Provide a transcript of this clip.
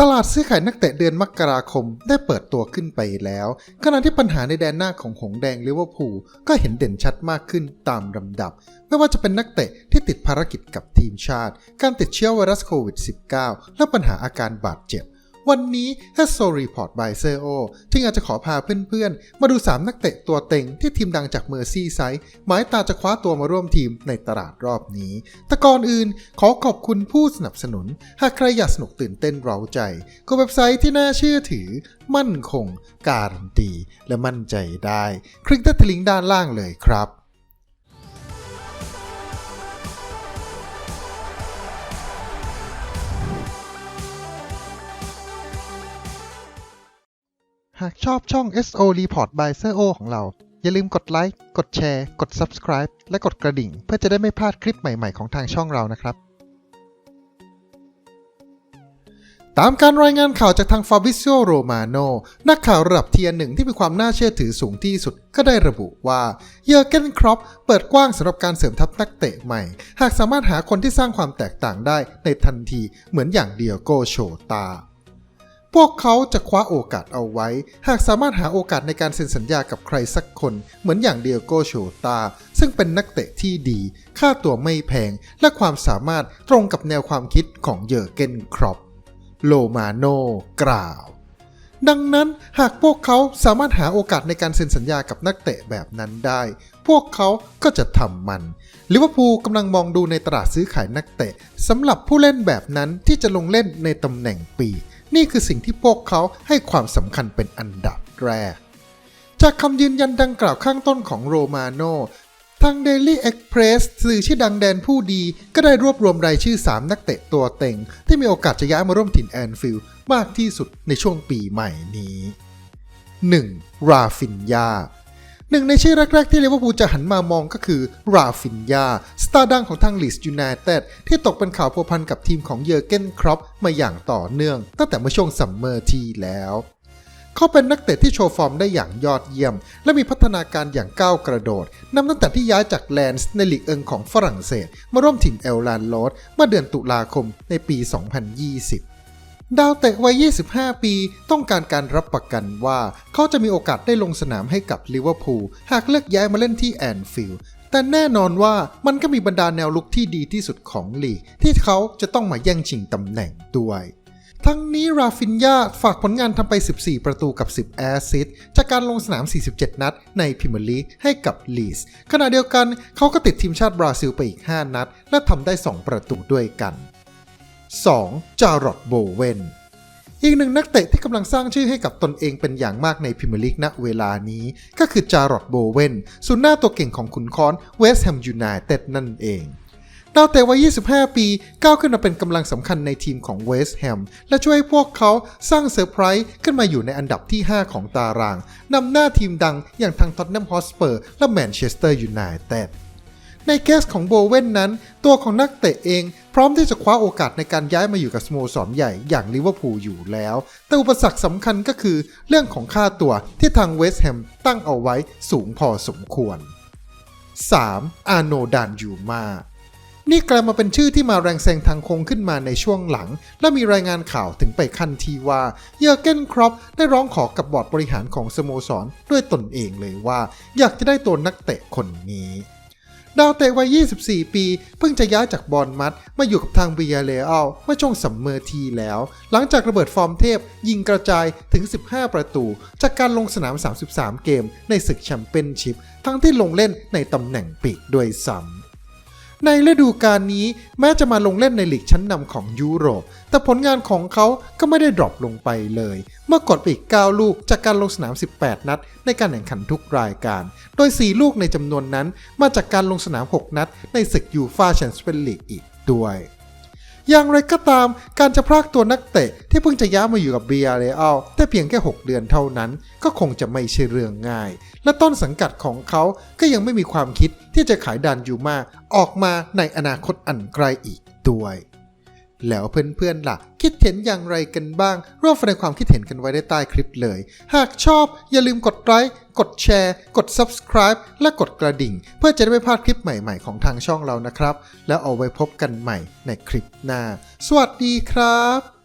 ตลาดซื้อขายนักเตะเดือนมกราคมได้เปิดตัวขึ้นไปแล้ว ขณะที่ปัญหาในแดนหน้าของหงแดงลิเวอร์พูลก็เห็นเด่นชัดมากขึ้นตามลำดับ ไม่ว่าจะเป็นนักเตะที่ติดภารกิจกับทีมชาติ การติดเชื้อไวรัสโควิด -19 และปัญหาอาการบาดเจ็บ วันนี้ h e s o Report by s e o ที่อาจจะขอพาเพื่อนๆ มาดู 3 นักเตะตัวเต็งที่ทีมดังจากเมอร์ซี่ไซด์หมายตาจะคว้าตัวมาร่วมทีมในตลาดรอบนี้ แต่ก่อนอื่นขอขอบคุณผู้สนับสนุน หากใครอยากสนุกตื่นเต้นเร้าใจ ก็เว็บไซต์ที่น่าเชื่อถือ มั่นคง การันตี และมั่นใจได้ คลิกที่ลิงก์ด้านล่างเลยครับ หากชอบช่อง SO Report by s e o ของเรา อย่าลืมกดไลค์ กดแชร์ กด Subscribe และกดกระดิ่ง เพื่อจะได้ไม่พลาดคลิปใหม่ๆของทางช่องเรานะครับ ตามการรายงานข่าวจากทาง Fabrizio Romano นักข่าวระดับเทียร์หนึ่งที่มีความน่าเชื่อถือสูงที่สุด ก็ได้ระบุว่า เยอร์เกนครอปเปิดกว้างสำหรับการเสริมทัพนักเตะใหม่ หากสามารถหาคนที่สร้างความแตกต่างได้ในทันทีเหมือนอย่างเดียโกโชตา พวกเขาจะคว้าโอกาสเอาไว้ หากสามารถหาโอกาสในการเซ็นสัญญากับใครสักคน เหมือนอย่างเดียโกโชตา ซึ่งเป็นนักเตะที่ดี ค่าตัวไม่แพง และความสามารถตรงกับแนวความคิดของเยอร์เกนครอปโลมาโนกล่าว ดังนั้นหากพวกเขาสามารถหาโอกาสในการเซ็นสัญญากับนักเตะแบบนั้นได้ พวกเขาก็จะทำมันลิเวอร์พูลกำลังมองดูในตลาดซื้อขายนักเตะสำหรับผู้เล่นแบบนั้นที่จะลงเล่นในตำแหน่งปีก นี่คือสิ่งที่พวกเขาให้ความสำคัญเป็นอันดับแรก จากคำยืนยันดังกล่าวข้างต้นของโรมาโนทาง Daily Express สื่อชื่อดังแดนผู้ดี ก็ได้รวบรวมรายชื่อ 3 นักเตะตัวเต็ง ที่มีโอกาสจะย้ายมาร่วมถิ่นแอนฟิลด์มากที่สุดในช่วงปีใหม่นี้ 1. ราฟินยา หนึ่งในชื่อแรก ๆ ที่ลิเวอร์พูลจะหันมามองก็คือราฟินยาสตาร์ดังของทางลีสยูไนเต็ดที่ตกเป็นข่าวพัวพันกับทีมของเยอร์เกนครอปมาอย่างต่อเนื่อง ตั้งแต่เมื่อช่วงซัมเมอร์ที่แล้วเขาเป็นนักเตะที่โชว์ฟอร์มได้อย่างยอดเยี่ยม และมีพัฒนาการอย่างก้าวกระโดดนำตั้งแต่ที่ย้ายจากแลนส์ในลีกเอิงของฝรั่งเศส มาร่วมถิ่นเอลแลนโรดเมื่อเดือนตุลาคมในปี 2020 ดาวเตะวัย 25 ปี ต้องการการรับประกันว่าเขาจะมีโอกาสได้ลงสนามให้กับลิเวอร์พูลหากเลือกย้ายมาเล่นที่แอนฟิลด์แต่แน่นอนว่ามันก็มีบรรดาแนวลุกที่ดีที่สุดของลีก ที่เขาจะต้องมาแย่งชิงตำแหน่งด้วย ทั้งนี้ราฟินยาฝากผลงานทำไป 14 ประตูกับ 10 แอสซิสต์จากการลงสนาม 47 นัด ในพรีเมียร์ลีกให้กับลีสขณะเดียวกันเขาก็ติดทีมชาติบราซิลไปอีก 5 นัด และทำได้ 2 ประตูด้วยกัน 2. จารอดโบเวนอีกหนึ่งนักเตะที่กำลังสร้างชื่อให้กับตนเองเป็นอย่างมากในพรีเมียร์ลีกณเวลานี้ ก็คือจารอดโบเวนศูนหน้าตัวเก่งของขุนค้อนเวสต์แฮมยูไนเต็ดนั่นเองดาวเตะวัย 25 ปี ก้าวขึ้นมาเป็นกำลังสำคัญในทีมของเวสต์แฮม และช่วยให้พวกเขาสร้างเซอร์ไพรส์ขึ้นมาอยู่ในอันดับที่ 5 ของตาราง นำหน้าทีมดังอย่างทางท็อตแนมฮอสเปอร์และแมนเชสเตอร์ยูไนเต็ด ในเคสของโบเว่นนั้น ตัวของนักเตะเองพร้อมที่จะคว้าโอกาสในการย้ายมาอยู่กับสโมสรใหญ่อย่างลิเวอร์พูลอยู่แล้ว แต่อุปสรรคสำคัญก็คือเรื่องของค่าตัวที่ทางเวสต์แฮมตั้งเอาไว้สูงพอสมควร 3. อาโนดานยูมานี่กลายมาเป็นชื่อที่มาแรงแซงทางโค้งขึ้นมาในช่วงหลัง และมีรายงานข่าวถึงไปขั้นที่ว่า เยอร์เกนครอปได้ร้องขอกับบอร์ดบริหารของสโมสรด้วยตนเองเลยว่า อยากจะได้ตัวนักเตะคนนี้ ดาวเตะวัย 24 ปี เพิ่งจะย้ายจากบอลมัดมาอยู่กับทางเบียเลอัลเมื่อช่วงสัมเมอร์ทีแล้ว หลังจากระเบิดฟอร์มเทพ ยิงกระจายถึง 15 ประตู จากการลงสนาม 33 เกมในศึกแชมเปี้ยนชิพทั้งที่ลงเล่นในตำแหน่งปีกด้วยซ้ำ ในฤดูกาลนี้แม้จะมาลงเล่นในลีกชั้นนำของยุโรป แต่ผลงานของเขาก็ไม่ได้ดรอปลงไปเลย เมื่อกดไปอีก 9 ลูกจากการลงสนาม 18 นัด ในการแข่งขันทุกรายการ โดย 4 ลูกในจำนวนนั้น มาจากการลงสนาม 6 นัด ในศึกยูฟาแชมเปี้ยนลีกอีกด้วย อย่างไรก็ตามการจะพรากตัวนักเตะที่เพิ่งจะย้ายมาอยู่กับเบียเรอัลได้เพียงแค่ 6 เดือนเท่านั้น ก็คงจะไม่ใช่เรื่องง่าย และต้นสังกัดของเขาก็ยังไม่มีความคิดที่จะขายดันยูมาออกมาในอนาคตอันไกลอีกด้วย แล้วเพื่อนๆล่ะ คิดเห็นอย่างไรกันบ้าง ร่วมแสดงความคิดเห็นกันไว้ได้ใต้คลิปเลย หากชอบอย่าลืมกดไลค์กดแชร์ กด subscribe และกดกระดิ่ง เพื่อจะได้ไม่พลาดคลิปใหม่ๆของทางช่องเรานะครับ แล้วเอาไว้พบกันใหม่ในคลิปหน้า สวัสดีครับ